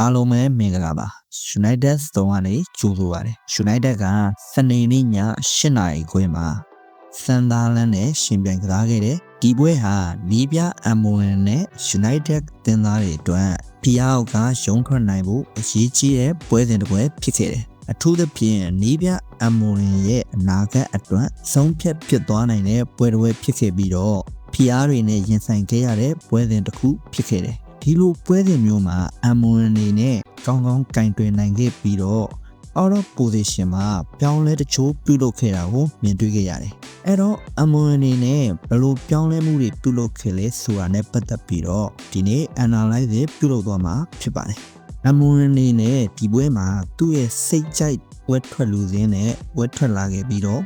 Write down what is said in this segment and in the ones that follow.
အားလုံးပဲမင်္ဂလာပါ United Stone ကနေကြိုဆိုပါတယ် United ကစနေနေ့ည8နာရီခွဲမှာစန်ဒါလန်နဲ့ရှင်ပြိုင်ကစားခဲ့တဲ့ဒီပွဲဟာလီးပြအမ်မိုန်နဲ့ United တင်သားတွေအတွက်ဖီယာအောက်ကရုံးထွက်နိုင်ဖို့အရေးကြီးတဲ့ပွဲစဉ်တစ်ပွဲဖြစ်ခဲ့တယ်အထူးသဖြင့်နီးပြအမ်မိုန်ရဲ့အနာဂတ်အတွက်ဆုံးဖြတ်ဖြစ်သွားနိုင်တဲ့ပွဲတစ်ပွဲဖြစ်ခဲ့ပြီးတော့ဖီယာတွေနဲ့ရင်ဆိုင်ခဲ့ရတဲ့ပွဲစဉ်တစ်ခုဖြစ်ခဲ့တယ် ဒီလိုပွဲစဉ်မျိုးမှာအမ်မွန်အနေနဲ့ကောင်းကောင်းကင်တွင်နိုင်ခဲ့ပြီးတော့ out of position မှာပြောင်းလဲတချို့ပြုလုပ်ခဲ့တာကိုမြင်တွေ့ခဲ့ရတယ်။အဲ့တော့အမွန်အနေနဲ့ဘယ်လိုပြောင်းလဲမှုတွေပြုလုပ်ခဲ့လဲဆိုတာနဲ့ပတ်သက်ပြီးတော့ဒီနေ့ analyze ပြုလုပ်သွားမှာဖြစ်ပါတယ်။အမွန်အနေနဲ့ဒီပွဲမှာသူ့ရဲ့စိတ်ကြိုက်ဝက်ထွက်လူစင်းနဲ့ဝက်ထွက်လာခဲ့ပြီးတော့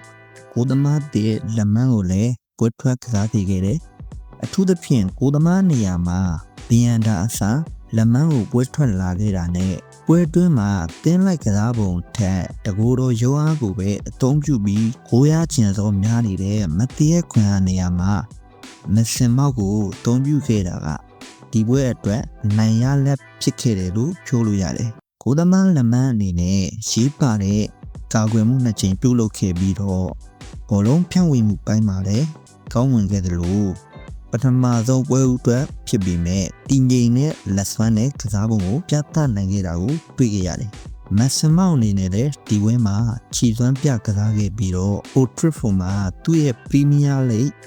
ကိုသမားတဲ့လက်မန်းကိုလည်းဝက်ထွက်ကစားသေးခဲ့တယ်။အထူးသဖြင့်ကိုသမားနေရာမှာ ဘီယန်ဒါအစားလက်မန်းကိုပွဲထွက်လာခဲ့တာနဲ့ပွဲတွင်းမှာတင်းလိုက်ကစားပုံထက်တကူတော်ရုံးအားကိုပဲအသုံးပြုပြီးကိုရချင်စောများနေတဲ့မတည့်ရခွန်အနေရာမှာမစင်မောက်ကိုအသုံးပြုခဲ့တာကဒီပွဲအတွက်နိုင်ရလက်ဖြစ်ခဲ့တယ်လို့ပြောလို့ရတယ်။ကိုသမားလက်မန်းအနေနဲ့ရေးပါတဲ့ကာကွယ်မှုနှစ်ချိန်ပြုလုပ်ခဲ့ပြီးတော့ဘောလုံးဖြန့်ဝေမှုပိုင်းမှာလည်းကောင်းဝင်ခဲ့တယ်လို့ ပထမဆုံးပွဲဥအတွက်ဖြစ်ပြီးမဲ့တင်ငိမ်နဲ့လက်ဆွမ်းနဲ့ကစားပုံကိုပြသနိုင်ခဲ့တာကိုတွေ့ခဲ့ရတယ်။မက်ဆမောင်အနေနဲ့လည်းဒီဝဲမှာခြီစွမ်းပြကစားခဲ့ပြီးတော့ Old Trafford မှာသူ့ရဲ့ Premier League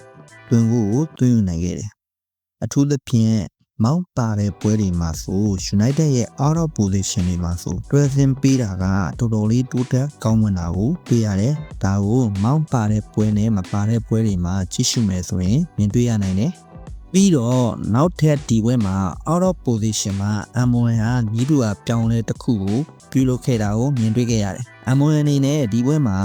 တွင်ကိုသွင်းယူနိုင်ခဲ့တယ်။အထူးသဖြင့် မောင်းပါတဲ့ပွဲတွေမှာဆို United ရဲ့ out of position တွေမှာဆို dressing ပေးတာကတော်တော်လေးတိုးတက်ကောင်းမွန်တာကိုတွေ့ရတယ်။ဒါကိုမောင်းပါတဲ့ပွဲနဲ့မပါတဲ့ပွဲတွေမှာကြည့်ရှုမယ်ဆိုရင်မြင်တွေ့ရနိုင်တယ်။ပြီးတော့နောက်ထပ်ဒီပွဲမှာ out of position မှာ M1 ဟာညီတူအပြောင်းလဲတစ်ခုကိုပြုလုပ်ခဲ့တာကိုမြင်တွေ့ခဲ့ရတယ်။ M1 အနေနဲ့ဒီပွဲမှာ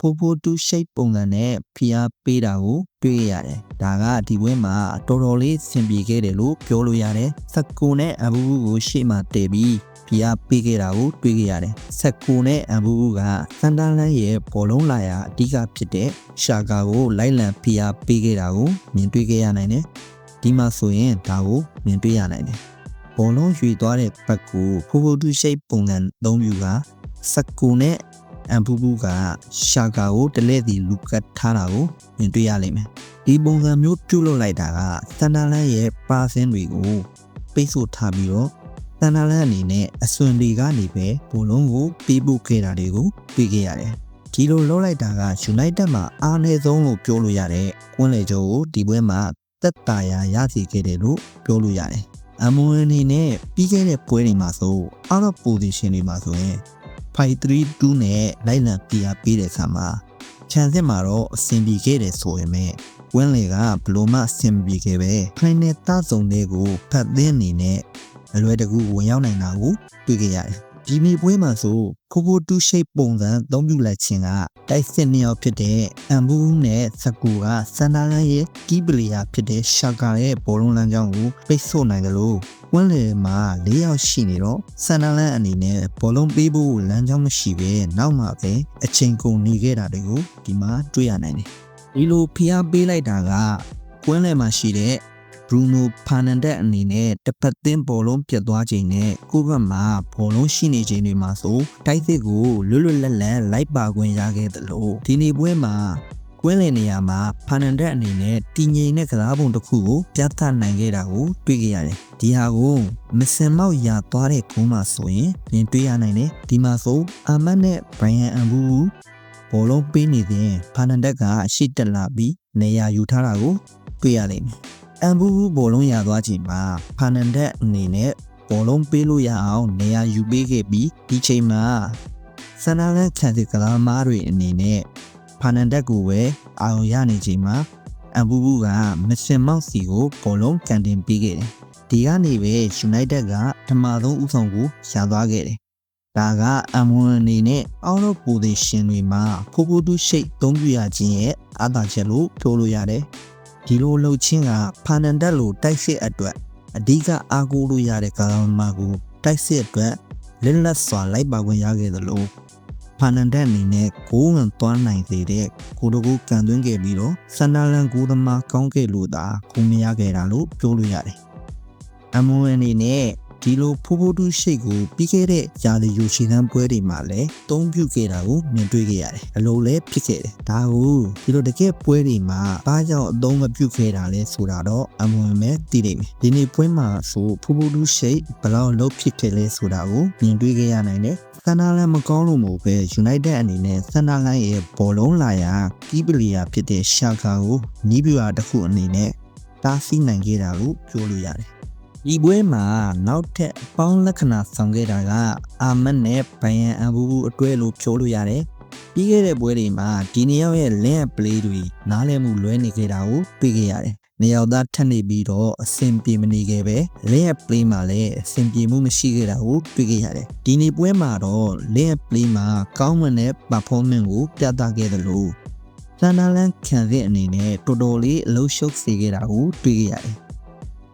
ဖိုးဖိုးတူးရှိတ်ပုံစံနဲ့ဖိအားပေးတာကိုတွေ့ရတယ်။ဒါကဒီပွဲမှာတော်တော်လေးဆင်ပြေခဲ့တယ်လို့ပြောလို့ရတယ်။စက်ကူနဲ့အဘူဘူးကိုရှေ့မှာတည်ပြီးဖိအားပေးခဲ့တာကိုတွေ့ခဲ့ရတယ်။စက်ကူနဲ့အဘူဘူးကစန်တန်လန်ရဲ့ဘောလုံးလာရာအဓိကဖြစ်တဲ့ရှာကာကိုလိုက်လံဖိအားပေးခဲ့တာကိုမြင်တွေ့ခဲ့ရနိုင်တယ်။ဒီမှာဆိုရင်ဒါကိုမြင်တွေ့ရနိုင်တယ်။ဘောလုံးရွေသွားတဲ့ဘက်ကိုဖိုးဖိုးတူးရှိတ်ပုံစံသုံးမျိုးကစက်ကူနဲ့ အမ်ပူပူကရှာကာကိုတလဲစီလူကတ်ထားတာကိုမြင်တွေ့ရလိမ့်မယ်ဒီပုံစံမျိုးပြုလုပ်လိုက်တာကစန်ဒါလန်ရဲ့ပါစင်းတွေကိုပိတ်ဆို့ထားပြီးတော့စန်ဒါလန်အနေနဲ့အစွန်တွေကနေပဲဘလုံးကိုပေးပို့ခဲ့တာတွေကိုတွေ့ခဲ့ရတယ်ဒီလိုလုပ်လိုက်တာက United မှာအားနည်းဆုံးလို့ပြောလို့ရတဲ့ကွင်းလေကျော်ကိုဒီပွဲမှာတက်တာရာရစီခဲ့တယ်လို့ပြောလို့ရတယ်အမွန်အနေနဲ့ပြီးခဲ့တဲ့ပွဲတွေမှာဆို out of position တွေမှာဆိုရင် 532နဲ့လိုက်လံပြရပေးတဲ့အခါမှာခြံစစ်မှာတော့အဆင်ပြေခဲ့တယ်ဆိုရင်မဲ့ဝင်းလေကဘလို့မှအဆင်ပြေခဲ့ပဲဖိုင်နယ်တဆုံတွေကိုဖတ်သင်းအနေနဲ့အလွယ်တကူဝင်ရောက်နိုင်တာကိုတွေ့ခဲ့ရတယ် ဒီမီပွဲမှာဆိုခိုကိုတူးရှိတ်ပုံစံသုံးပြလိုက်ခြင်းကတိုက်စစ်နှစ်ယောက်ဖြစ်တဲ့အမ်ဘူးနဲ့စကူကစန်ဒါလန်ရဲ့ကီးပလီယာဖြစ်တဲ့ရှာကာရဲ့ဘောလုံးလမ်းကြောင်းကိုပိတ်ဆို့နိုင်တယ်လို့ဝင်းလေမှာ၄ယောက်ရှိနေတော့ဆန်ဒါလန်အနေနဲ့ဘောလုံးပေးဖို့လမ်းကြောင်းမရှိပဲနောက်မှပဲအချိန်ကုန်နေခဲ့တာတွေကိုဒီမှာတွေ့ရနိုင်တယ်ဒီလိုဖိအားပေးလိုက်တာကကွင်းလယ်မှာရှိတဲ့ ဘရူနိုဖာနန်ဒက်အနေနဲ့တစ်ဖက်သင်းဘောလုံးပြတ်သွားချိန်နဲ့ကိုဘက်မှာဘောလုံးရှိနေချိန်တွေမှာဆိုတိုက်စစ်ကိုလွတ်လွတ်လပ်လပ်လိုက်ပါခွင့်ရခဲ့သလိုဒီနေ့ပွဲမှာကွင်းလယ်နေရာမှာဖာနန်ဒက်အနေနဲ့တည်ငြိမ်တဲ့ကစားပုံတစ်ခုကိုပြသနိုင်ခဲ့တာကိုတွေ့ခဲ့ရတယ်။ဒီဟာကိုမစင်မောက်ရသွားတဲ့ကုန်းမှာဆိုရင်မြင်တွေ့ရနိုင်တယ်။ဒီမှာဆိုအာမတ်နဲ့ဘရိုင်ယန်အန်ဘူးဘောလုံးပေးနေတဲ့ဖာနန်ဒက်ကရှေ့တက်လာပြီးနေရာယူထားတာကိုတွေ့ရလိမ့်မယ်။ အန်ဘူးဘောလုံးရသွားချိန်မှာဖာနန်ဒက်အနေနဲ့ဘောလုံးပေးလို့ရအောင်နေရာယူပေးခဲ့ပြီးဒီချိန်မှာဆန်နာလန်ခံစစ်ကလာမားတွေအနေနဲ့ဖာနန်ဒက်ကိုပဲအာရုံရနေချိန်မှာအန်ဘူးဘူးကမစင်မောက်စီကိုဘောလုံးကန်တင်ပေးခဲ့တယ်။ဒီကနေပဲ United ကဓမ္မဆုံးဥဆောင်ကိုရသွားခဲ့တယ်။ဒါကအမွန်အနေနဲ့အောက်တော့ပိုသေးရှင်တွေမှာဖိုးဖိုးတူးရှိတ်သုံးပြရခြင်းရဲ့အာသာချက်လို့ပြောလို့ရတယ်။ ဒီလိုလှုပ်ချင်းကဖာနန်ဒက်လိုတိုက်စစ်အတွက်အဓိကအားကိုးလို့ရတဲ့ကောင်မကိုတိုက်စစ်အတွက်လက်လက်စွာလိုက်ပါခွင့်ရခဲ့သလိုဖာနန်ဒက်အနေနဲ့ဂိုးဝင်သွားနိုင်စေတဲ့ကိုတကူကန်သွင်းခဲ့ပြီးတော့ဆန်ဒါလန်ဂိုးသမားကောင်းခဲ့လို့သာခုမရခဲ့တာလို့ပြောလို့ရတယ်။အမွန်အနေနဲ့ ဒီလိုဖိုးဖိုးတူးရှိတ်ကိုပြီးခဲ့တဲ့ရာသီယူရှည်သန်းပွဲတွေမှာလည်းသုံးပြုခဲ့တာကိုမြင်တွေ့ခဲ့ရတယ်အလိုလည်းဖြစ်ခဲ့တယ်ဒါကိုဒီလိုတကယ်ပွဲတွေမှာဘာကြောင့်အသုံးမပြုခဲ့တာလဲဆိုတာတော့အမှန်ပဲသိနေမယ်ဒီနေ့ပွဲမှာဆိုဖိုးဖိုးတူးရှိတ်ဘယ်လောက်လုံးဖြစ်ခဲ့လဲဆိုတာကိုမြင်တွေ့ခဲ့ရနိုင်တယ်ဆန္ဒလန်မကောင်းလို့မို့ပဲ United အနေနဲ့ဆန္ဒလန်ရဲ့ဘောလုံးလာရာကီးပလီယာဖြစ်တဲ့ရှာကာကိုနီးပြူရာတစ်ခုအနေနဲ့တားဆီးနိုင်ခဲ့တာကိုပြောလို့ရတယ် ဒီပွဲမှာနောက်ထပ်အပေါင်းလက္ခဏာဆောင်ခဲ့တာကအာမတ်နဲ့ဘိုင်ယန်အဘူဘူးအတွဲလို့ပြောလို့ရတယ်ပြီးခဲ့တဲ့ပွဲတွေမှာဒီနှစ်ယောက်ရဲ့ link play တွေနားလည်မှုလွဲနေခဲ့တာကိုတွေ့ခဲ့ရတယ်။နေရောက်သားထပ်နေပြီးတော့အဆင်ပြေမနေခဲ့ပဲ link play မှာလည်းအဆင်ပြေမှုမရှိခဲ့တာကိုတွေ့ခဲ့ရတယ်။ဒီနေ့ပွဲမှာတော့ link play မှာကောင်းမွန်တဲ့ performance ကိုပြသခဲ့သလိုဆန်ဒါလန်ခံစစ်အနေနဲ့တော်တော်လေးအလုံးရှုပ်စေခဲ့တာကိုတွေ့ခဲ့ရတယ်။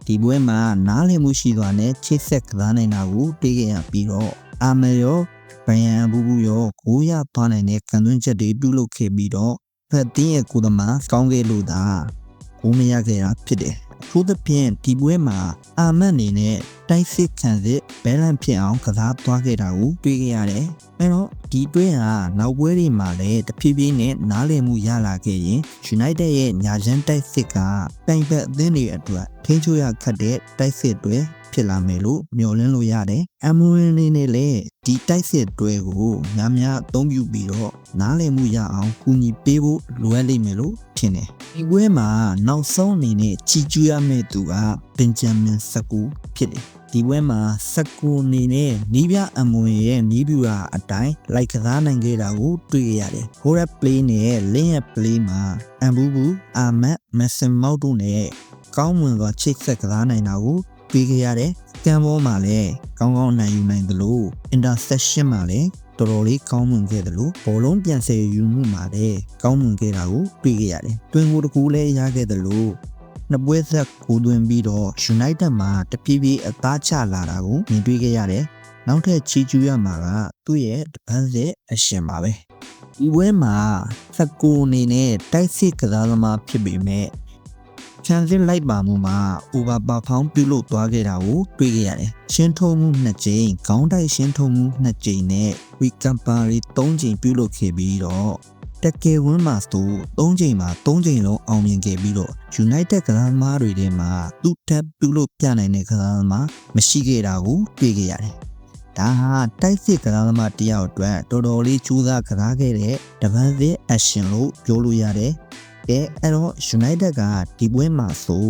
ဒီပွဲမှာနားလည်မှုရှိစွာနဲ့ချိတ်ဆက်ကစားနိုင်တာကိုတွေ့ခဲ့ရပြီးတော့အာမယောဘယံဘူးဘူးရောကိုရသွားနိုင်တဲ့ကန်သွင်းချက်တွေပြုလုပ်ခဲ့ပြီးတော့ဖက်တင်းရဲ့ကိုယ်သမားကောင်းခဲ့လို့သာကိုမရခဲ့တာဖြစ်တယ်။ထို့သဖြင့်ဒီပွဲမှာအာမတ်အနေနဲ့တိုက်စစ်ခံစစ်ဘဲလန့်ဖြစ်အောင်ကစားသွားခဲ့တာကိုတွေ့ခဲ့ရတယ်။အဲတော့ဒီတွဲဟာနောက်ပွဲတွေမှာလည်းတဖြည်းဖြည်းနဲ့နားလည်မှုရလာခဲ့ရင် United ရဲ့ညာချမ်းတိုက်စစ်ကတိုင်ပတ်အသင်းတွေအတွက် ထိန်းချုပ်ရခတ်တဲ့တိုက်စစ်တွေဖြစ်လာမယ်လို့မျှော်လင့်လို့ရတယ်။ Amorin နေနဲ့လည်းဒီတိုက်စစ်တွဲကိုများများအသုံးပြုပြီးတော့နားလည်မှုရအောင်ကူညီပေးဖို့လိုအပ်လိမ့်မယ်လို့ထင်တယ်။ဒီပွဲမှာနောက်ဆုံးအနေနဲ့ချီကျူးရမယ့်သူကဘင်ဂျမင်စကူဖြစ်တယ်။ဒီပွဲမှာစကူအနေနဲ့နီးပြအမွန်ရဲ့နီးပြူရာအတိုင်းလိုက်ကစားနိုင်ခဲ့တာကိုတွေ့ရတယ်။ Horror Play နဲ့ Link ရဲ့ Play မှာအမ်ဘူဘူအာမတ်မက်ဆင်မောက်တို့နဲ့ ကောင်းမွန်စွာချိတ်ဆက်ကစားနိုင်တာကိုတွေ့ခဲ့ရတယ်။ကံဘောမှာလည်းကောင်းကောင်းနိုင်ယူနိုင်သလို intersection မှာလည်းတော်တော်လေးကောင်းမွန်ခဲ့တယ်လို့ဘောလုံးပြန်ဆယ်ယူမှုမှာလည်းကောင်းမွန်ခဲ့တာကိုတွေ့ခဲ့ရတယ်။တွင်ကိုတကူလည်းရခဲ့တယ်လို့နှစ်ပွဲဆက်ကိုသွင်းပြီးတော့ United မှာတပြေးပြေးအသားချလာတာကိုမြင်တွေ့ခဲ့ရတယ်။နောက်ထပ်ချီကျူးရမှာကသူ့ရဲ့တပန်းစစ်အရှင်ပါပဲ။ဒီပွဲမှာစကူအနေနဲ့တိုက်စစ်ကစားသမားဖြစ်ပေမဲ့ ချန်စစ်လိုက်ပါမှုမှာ over perform ပြုလုပ်သွားခဲ့တာကိုတွေ့ခဲ့ရတယ်။ရှင်းထုံးမှု2ကြိမ်ခေါင်းတိုက်ရှင်းထုံးမှု2ကြိမ်နဲ့ recovery 3ကြိမ်ပြုလုပ်ခဲ့ပြီးတော့တကယ်ဝန်းမှာဆို3ချိန်မှာ3ချိန်လုံးအောင်မြင်ခဲ့ပြီးတော့ United ကစားသမားတွေထဲမှာသူ့ထပ်ပြုလို့ပြနိုင်တဲ့ကစားသမားမရှိခဲ့တာကိုတွေ့ခဲ့ရတယ်။ဒါဟာတိုက်စစ်ကစားသမားတယောက်အတွက်တော်တော်လေးကြိုးစားကစားခဲ့တဲ့တပန်းစစ် action လို့ပြောလို့ရတယ်။ အဲအဲ့တော့ United ကဒီပွဲမှာဆို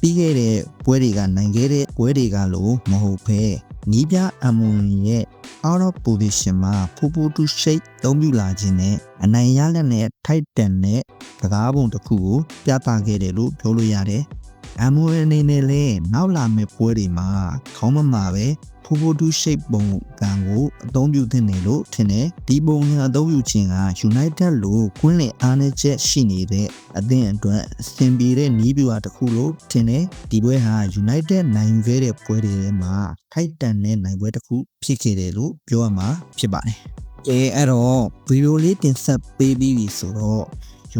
ပြီးခဲ့တဲ့ပွဲတွေကနိုင်ခဲ့တဲ့ပွဲတွေကလို့မဟုတ်ဘဲနီးပြအမွန်ရဲ့ out of position မှာဖူဖူတူ shape သုံးပြလာခြင်းနဲ့အနိုင်ရလက်နဲ့ထိုက်တန်တဲ့ကစားပုံတစ်ခုကိုပြသခဲ့တယ်လို့ပြောလို့ရတယ်။ အမွန်အနေနဲ့လည်းနောက်လာမယ့်ပွဲတွေမှာခေါင်းမမှာပဲဖူဖူတူ shape ပုံကံကိုအသုံးပြုသင့်တယ်လို့ထင်တယ်ဒီပုံစံအသုံးပြုခြင်းက United လို့ကွင်းလင်အားနည်းချက်ရှိနေတဲ့အသင်းအတွက်အဆင်ပြေတဲ့နီးပြူအတစ်ခုလို့ထင်တယ်ဒီပွဲဟာ United နိုင်ယူခဲ့တဲ့ပွဲတွေထဲမှာထိုက်တန်တဲ့နိုင်ပွဲတစ်ခုဖြစ်ခဲ့တယ်လို့ပြောရမှာဖြစ်ပါတယ်အဲအဲ့တော့ဗီဒီယိုလေးတင်ဆက်ပေးပြီးပြီဆိုတော့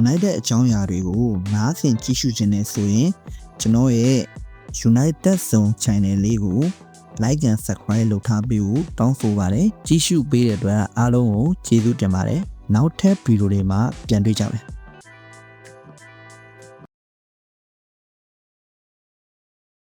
United အကြောင်းအရာတွေကိုနားဆင်ကြည့်ရှုခြင်းနဲ့ဆိုရင် ကျွန်တော်ရဲ့ United Zone Channel လေးကို like and subscribe လုပ်ထားပေးဖို့တောင်းဆိုပါတယ်ကြည့်ရှုပေးတဲ့အတွက်အားလုံးကိုကျေးဇူးတင်ပါတယ်နောက်ထပ်ဗီဒီယိုတွေမှာပြန်တွေ့ကြမယ်